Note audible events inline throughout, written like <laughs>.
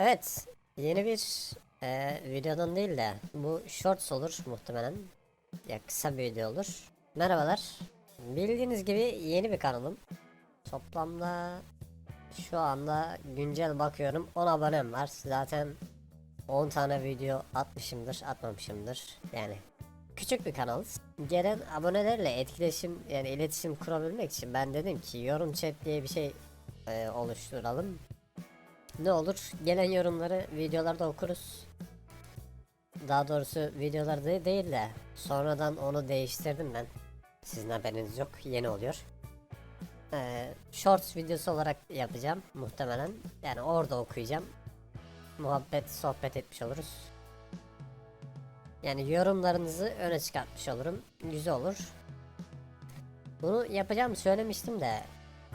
Evet, yeni bir e, videodan değil de bu shorts olur muhtemelen. Ya kısa bir video olur. Merhabalar. Bildiğiniz gibi yeni bir kanalım. Toplamda şu anda güncel bakıyorum 10 abonem var. Zaten 10 tane video atmışımdır, atmamışımdır. Yani küçük bir kanal. Gelen abonelerle etkileşim yani iletişim kurabilmek için ben dedim ki yorum chat diye bir şey e, oluşturalım. Ne olur gelen yorumları videolarda okuruz. Daha doğrusu videolarda değil de sonradan onu değiştirdim ben. Sizin haberiniz yok yeni oluyor. Ee, shorts videosu olarak yapacağım muhtemelen. Yani orada okuyacağım. Muhabbet sohbet etmiş oluruz. Yani yorumlarınızı öne çıkartmış olurum. Güzel olur. Bunu yapacağım söylemiştim de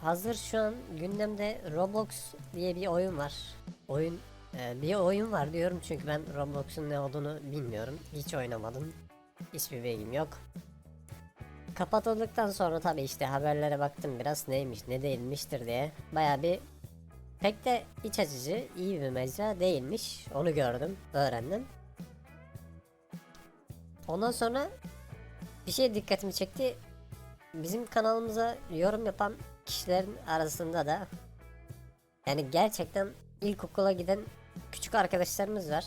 hazır şu an gündemde Roblox diye bir oyun var. Oyun e, bir oyun var diyorum çünkü ben Roblox'un ne olduğunu bilmiyorum. Hiç oynamadım. Hiçbir bilgim yok. Kapatıldıktan sonra tabi işte haberlere baktım biraz neymiş ne değilmiştir diye. Baya bir pek de iç açıcı iyi bir mecra değilmiş. Onu gördüm, öğrendim. Ondan sonra bir şey dikkatimi çekti. Bizim kanalımıza yorum yapan kişilerin arasında da yani gerçekten ilkokula giden küçük arkadaşlarımız var.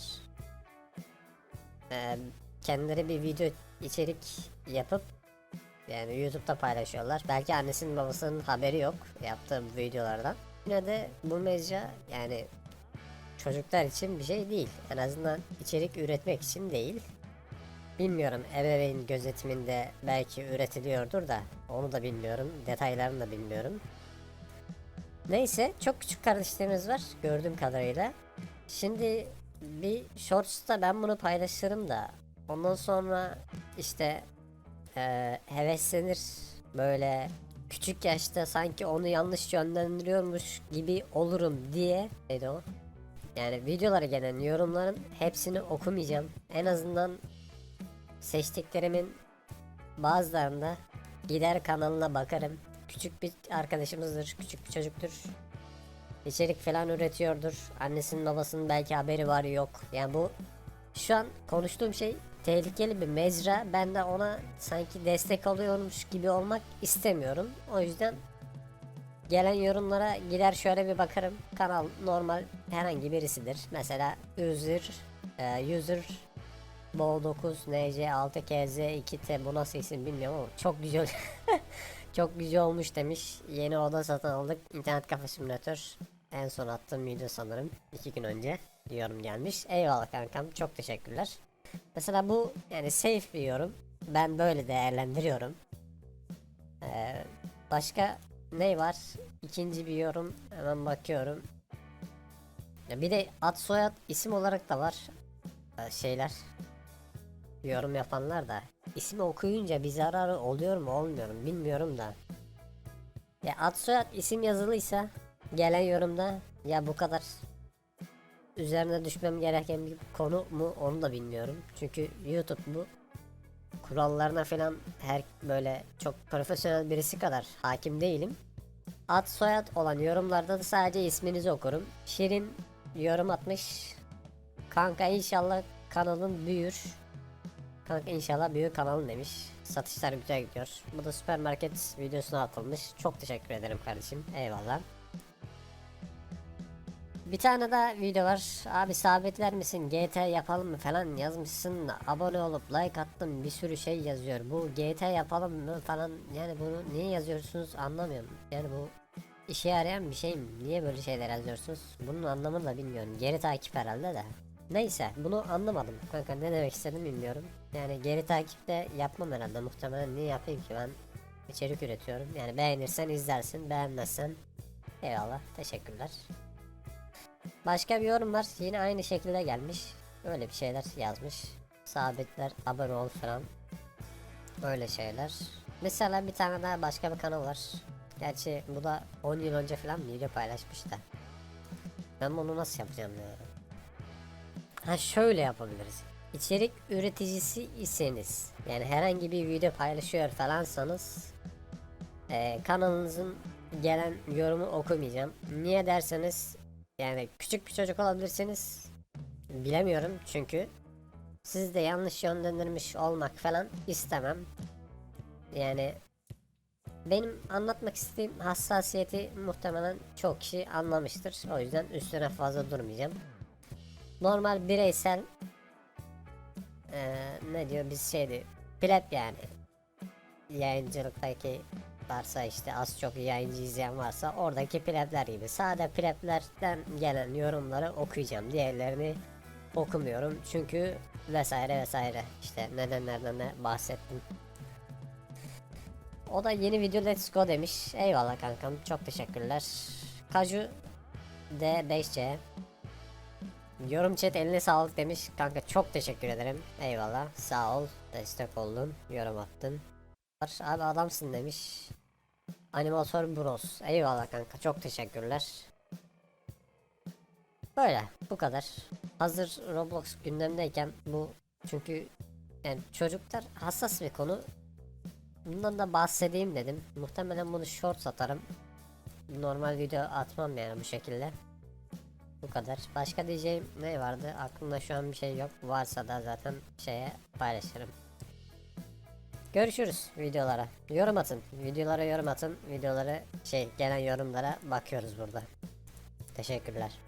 Ee, kendileri bir video içerik yapıp yani YouTube'da paylaşıyorlar. Belki annesinin babasının haberi yok yaptığım videolardan. Yine de bu mecra yani çocuklar için bir şey değil. En azından içerik üretmek için değil. Bilmiyorum ebeveyn gözetiminde belki üretiliyordur da onu da bilmiyorum. Detaylarını da bilmiyorum. Neyse çok küçük kardeşlerimiz var gördüğüm kadarıyla. Şimdi bir shorts'ta ben bunu paylaşırım da ondan sonra işte eee heveslenir böyle küçük yaşta sanki onu yanlış yönlendiriyormuş gibi olurum diye neydi o? Yani videolara gelen yorumların hepsini okumayacağım. En azından seçtiklerimin bazılarında gider kanalına bakarım. Küçük bir arkadaşımızdır, küçük bir çocuktur. İçerik falan üretiyordur. Annesinin babasının belki haberi var yok. Yani bu şu an konuştuğum şey tehlikeli bir mecra. Ben de ona sanki destek alıyormuş gibi olmak istemiyorum. O yüzden gelen yorumlara gider şöyle bir bakarım. Kanal normal herhangi birisidir. Mesela user, e, user Bow 9 NC 6 KZ 2T bu nasıl isim bilmiyorum ama çok güzel <laughs> çok güzel olmuş demiş. Yeni oda satın aldık. İnternet kafe simülatör. En son attığım video sanırım. 2 gün önce yorum gelmiş. Eyvallah kankam çok teşekkürler. Mesela bu yani safe bir yorum. Ben böyle değerlendiriyorum. Ee, başka ne var? İkinci bir yorum hemen bakıyorum. Ya bir de ad soyad isim olarak da var. Ee, şeyler yorum yapanlar da ismi okuyunca bir zararı oluyor mu olmuyor mu bilmiyorum da. Ya ad soyad isim yazılıysa gelen yorumda ya bu kadar üzerine düşmem gereken bir konu mu onu da bilmiyorum. Çünkü YouTube bu kurallarına falan her böyle çok profesyonel birisi kadar hakim değilim. Ad soyad olan yorumlarda da sadece isminizi okurum. Şirin yorum atmış. Kanka inşallah kanalın büyür. Kanka inşallah büyük kanalın demiş. Satışlar güzel gidiyor. Bu da süpermarket videosuna atılmış. Çok teşekkür ederim kardeşim. Eyvallah. Bir tane daha video var. Abi sabitler misin? GT yapalım mı falan yazmışsın. Abone olup like attım. Bir sürü şey yazıyor. Bu GT yapalım mı falan. Yani bunu niye yazıyorsunuz anlamıyorum. Yani bu işe yarayan bir şey mi? Niye böyle şeyler yazıyorsunuz? Bunun anlamını da bilmiyorum. Geri takip herhalde de. Neyse bunu anlamadım kanka ne demek istedim bilmiyorum. Yani geri takipte yapmam herhalde muhtemelen niye yapayım ki ben içerik üretiyorum. Yani beğenirsen izlersin beğenmezsen eyvallah teşekkürler. Başka bir yorum var yine aynı şekilde gelmiş. Öyle bir şeyler yazmış. Sabitler abone ol falan. Öyle şeyler. Mesela bir tane daha başka bir kanal var. Gerçi bu da 10 yıl önce falan video paylaşmış da. Ben bunu nasıl yapacağım ya? Ha şöyle yapabiliriz. İçerik üreticisi iseniz yani herhangi bir video paylaşıyor falansanız e, kanalınızın gelen yorumu okumayacağım. Niye derseniz Yani küçük bir çocuk olabilirsiniz. Bilemiyorum çünkü siz de yanlış yönlendirmiş olmak falan istemem. Yani benim anlatmak istediğim hassasiyeti muhtemelen çok kişi anlamıştır. O yüzden üstüne fazla durmayacağım. Normal bireysel eee, ne diyor biz şeydi pleb yani. Yayıncılıktaki varsa işte az çok yayıncı izleyen varsa oradaki plebler gibi. Sade pleblerden gelen yorumları okuyacağım diğerlerini okumuyorum. Çünkü vesaire vesaire işte nedenlerden de bahsettim. O da yeni video let's go demiş. Eyvallah kankam çok teşekkürler. Kaju D5C Yorum chat eline sağlık demiş kanka çok teşekkür ederim eyvallah sağ ol destek oldun yorum attın Abi adamsın demiş. Animatör Bros. Eyvallah kanka çok teşekkürler. Böyle bu kadar. Hazır Roblox gündemdeyken bu çünkü yani çocuklar hassas bir konu. Bundan da bahsedeyim dedim. Muhtemelen bunu short atarım. Normal video atmam yani bu şekilde. Bu kadar. Başka diyeceğim ne vardı? Aklımda şu an bir şey yok. Varsa da zaten şeye paylaşırım. Görüşürüz videolara. Yorum atın. Videolara yorum atın. Videoları şey gelen yorumlara bakıyoruz burada. Teşekkürler.